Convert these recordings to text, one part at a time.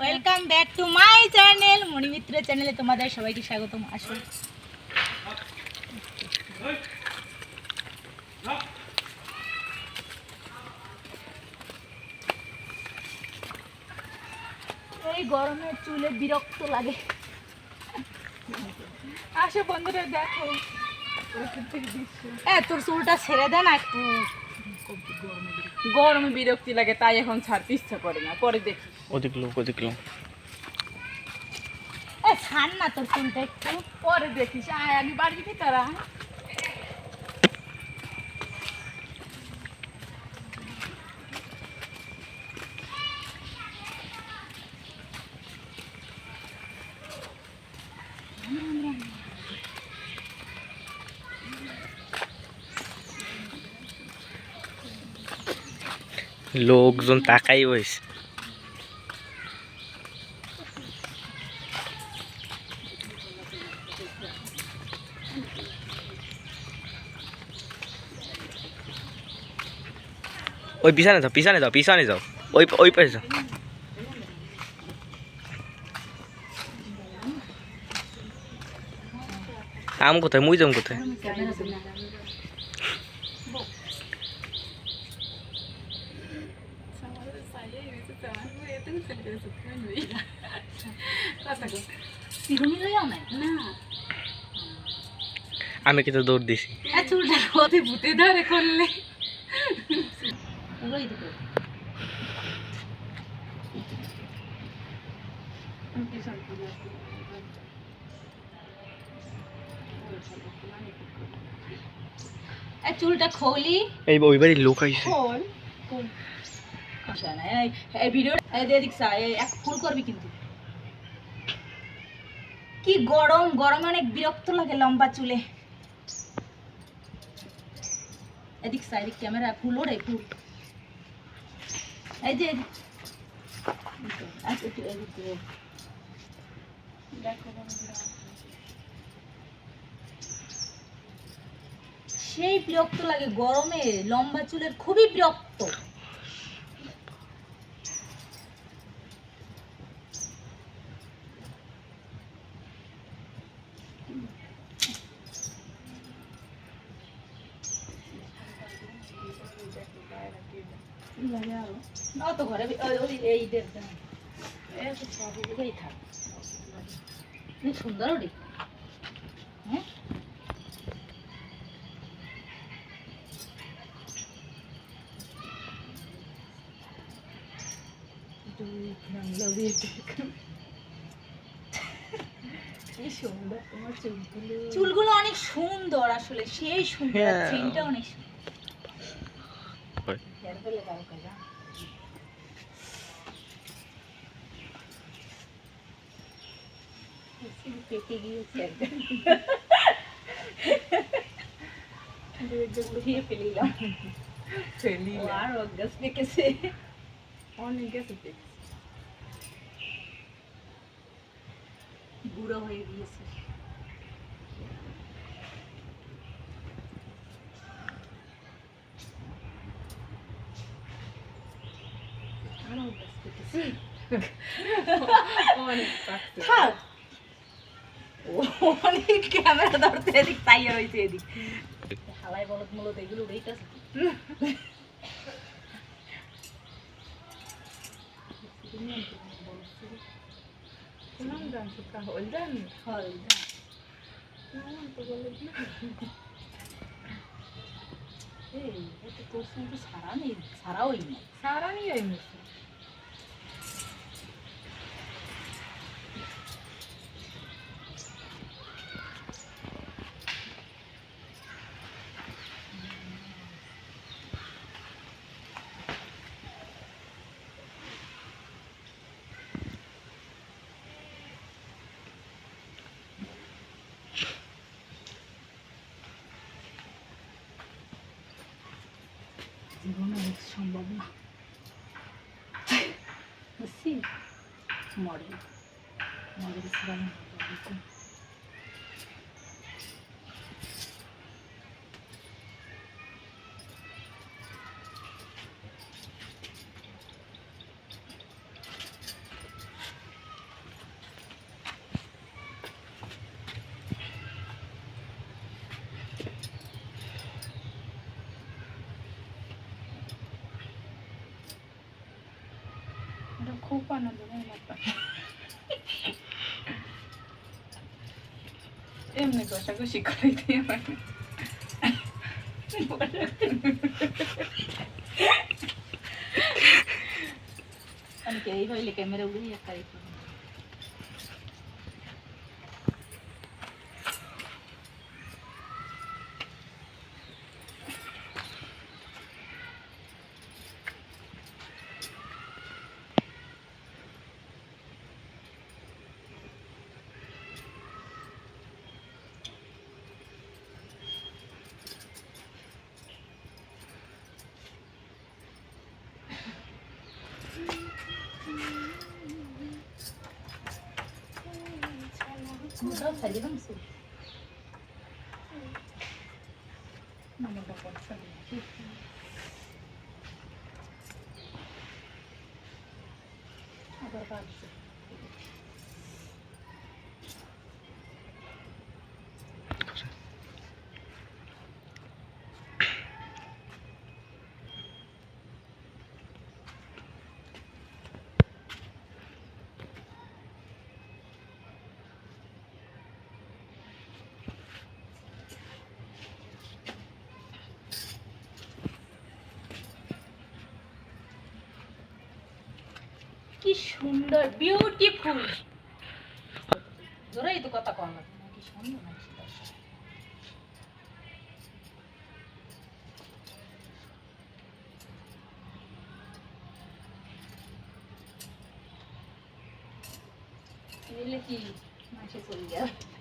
Welcome back to my channel Monimitra চ্যানেলে তোমাদের সবাইকে স্বাগতম আসো এই গরমের চুলে বিরক্ত লাগে। আসো বন্ধুরা, দেখো। এ, তোর চুলটা ছেড়ে দে না একটু। গরমে বিরক্তি লাগে তাই এখন ছাড়তে ইচ্ছা করে না। পরে দেখি। ওদিক লোক ওদিক লোক। এ ছাড় না তোর ফোনটা একটু। পরে দেখিস। আয় আমি বাড়ি দিতে তারা। লোকজন তাকাই হয়েছে ওই পিছনে যাও পিছনে যাও পিছনে যাও। ওই ওই পাশে যাও। আম কোথায়? মুই যাম কোথায় চিরুনি লইয়াও নাই না আমি কিন্তু দৌড় দিছি। ভূতে ধরে করলে চুলটা খোলি। এই ওই বাড়ির লোক আইছে। খোল। কি গরম, গরমে অনেক বিরক্ত লাগে লম্বা চুলে। এদিক ক্যামেরা ফুল ওরে ফুল এই যে। আচ্ছা। সেই বিরক্ত লাগে গরমে, লম্বা চুলের খুবই বিরক্ত না তো ঘরে ওই ওই এই দের থাক। সুন্দর ওটি। হ্যাঁ তোমার চুলগুলো। চুলগুলো অনেক সুন্দর আসলে সেই সুন্দর হ্যাঁ। চেনটা অনেক সুন্দর হয়। হেয়ার ফেলে দাও কাজা পেকে গিয়েছে একদম ধুয়ে ফেলিলাম ফেলি ও আর অজ্ঞাস পেকেছে অনেক গেছে দেখ। বুড়ো হয়ে গিয়েছে আরও অভ্যাস পেতেছি। অনেক ক্যামেরা ধরতে এদিক তাইয়া রয়েছে এদিক। হালাই বলত মূলত এগুলো dan suka holdan. হয় Kunang তো বলে হচ্ছে সম্ভব না। মডেল সারা নেই সারাওই নেই সারা নিয়ে আইছে। জীবনে অনেক সম্ভব না বুঝছি মডেল মডেল ছিলাম বিনোদনের মতো এমনি কষাকষি করে দিয়ে মানে অনেকে এই হইলে ক্যামেরা উড়ে একটা Murat gelir misin? Mama baba sen. Haber var mısın? কি সুন্দর বিউটিফুল জোরেই তো কথা কম কি সুন্দর কি মাসে চলে যাবে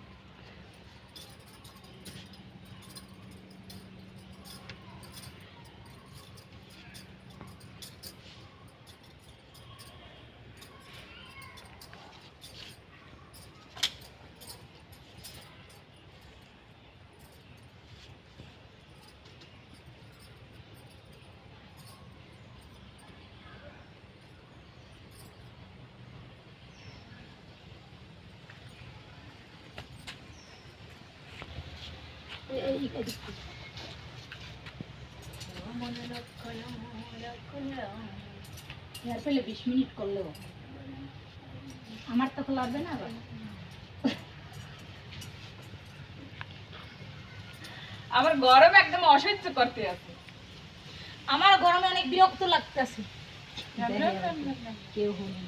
পেলে বিশ মিনিট করলেও আমার তো লাগবে না আবার আমার গরম একদম অসহ্য করতে আছে। আমার গরমে অনেক বিরক্ত লাগতেছে। কেউ হয়নি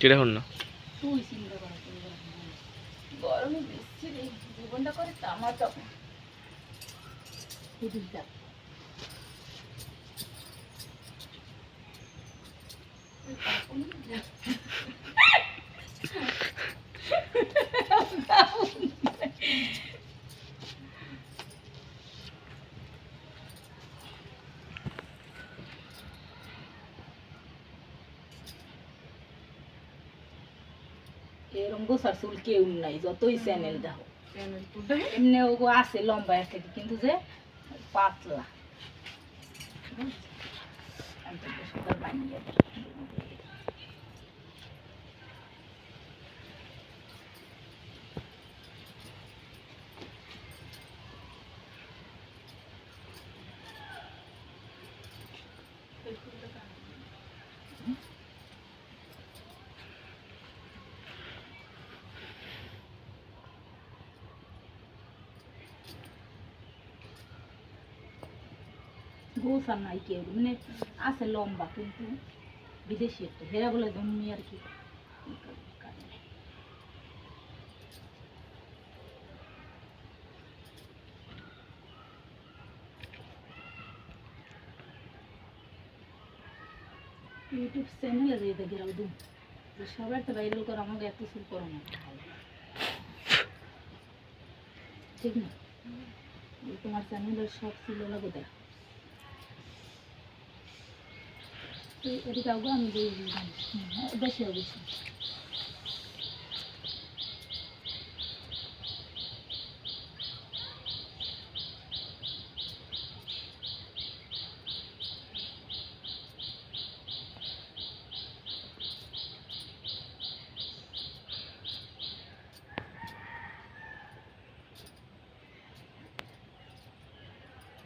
কেটে হন না তুই চিন্তা করা গরমে বেশি জীবনটা করে তামা তো এদিক দেখ। এরকম কেউ নাই যতই চ্যানেল দেখো এমনি ওগো আছে লম্বা থেকে কিন্তু যে পাতলা একটু সুন্দর বানিয়ে গোসার নাই কেউ মানে আছে লম্বা, কিন্তু বিদেশি একটা। হেরা বলে ধর্মী আর কি। ইউটিউব চ্যানেলে দিয়ে দেখি একদম সবাই একটা ভাইরাল করে, আমাকে এত শুরু করো না। ঠিক না? তোমার চ্যানেলের সব ছিল লাগে দেখ এই হ্যাঁ, বেশি।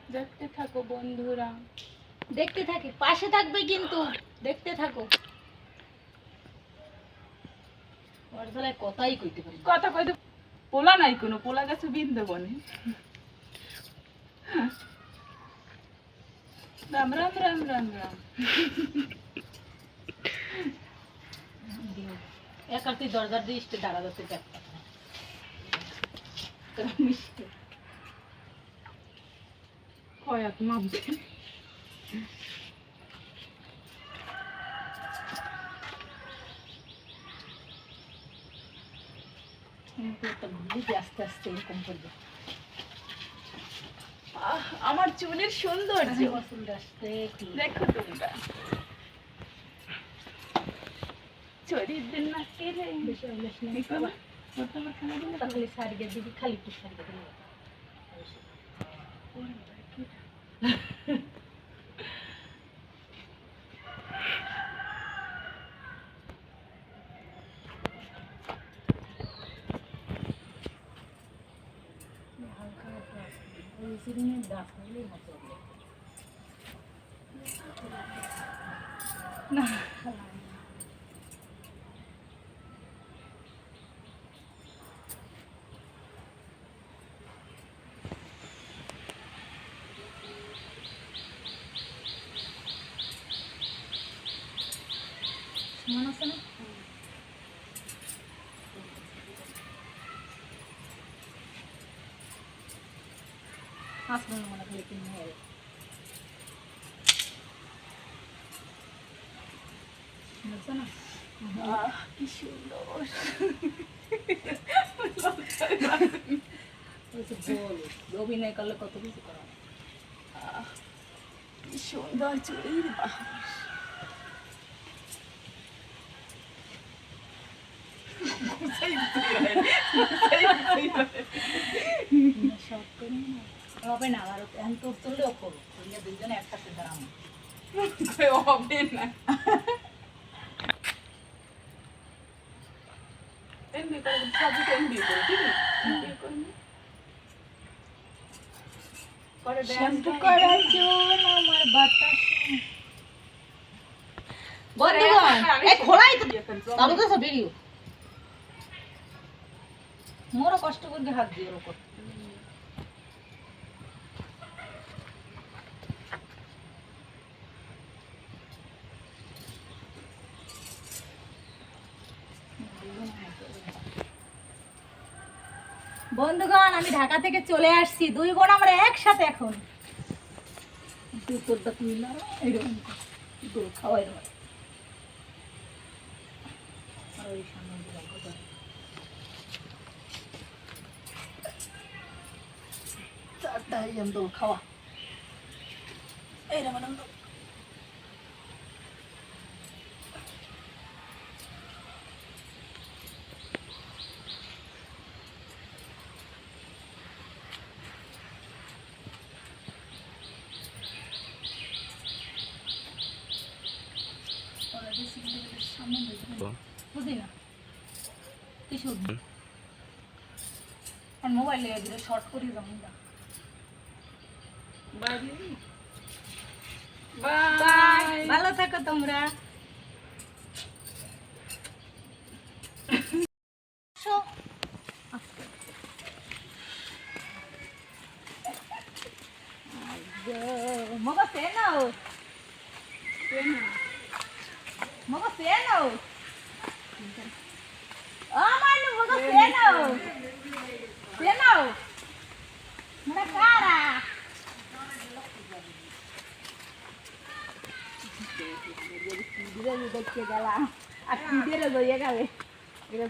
দেখতে থাকো বন্ধুরা। দেখতে থাকি পাশে থাকবে কিন্তু দেখতে থাকো। ওর তাহলে কথাই কইতে পারি কথা কইতে পোলা নাই কোনো পোলা গেছে বিন্দু বনে রাম রাম রাম রাম রাম। দিও। এক আর তুই দরজার দিয়ে ইস্টে দাঁড়া দেখ মাপবে কিন্তু একটা বুঝি আস্তে আস্তে এরকম করবে আমার চুলের সৌন্দর্য। দেখো তোমরা। চরিদ্রের না কেড়ে বেশি হইলে শুনে দেখো না? ওটা আমার খানা দিলে খালি সারিয়ে দিবি খালি একটু সারিয়ে দিবি না সমান আছে না আসলে মনে করি তিন হয়ে। বুঝছ না? কি সুন্দর। অভিনয় করলে কত কিছু করা কি সুন্দর বাহার। না, সব করি হবে না আর এখন তোর চললেও করো তুইয়া দুইজনে একসাথে না এমনি করে সবই এমনি করে ঠিক আছে এমনি করে নে। পরে শ্যাম্পু dance করার জন্য আমার বাতাসে বন্ধুগণ এই খোলাই তো চালু তো সব ভিডিও মোরও কষ্ট করে হাত দিয়ে ওর উপর বন্ধুগণ, আমি ঢাকা থেকে চলে আসছি। দুই বোন আমরা একসাথে এখন। দুপুরটা তুই এরকম খাওয়া। এইরকম এরকম দোল। বুঝি না কি শুনবি আর মোবাইল লেগে দিলে শর্ট করি যেমন ভালো থাকো তোমরা মগা সে নাও। আমার মগা সে নাও। সে নাও। মানে কারা? দিদি দেখতে গেলাম আর দিদিরে লইয়ে গেলে এটা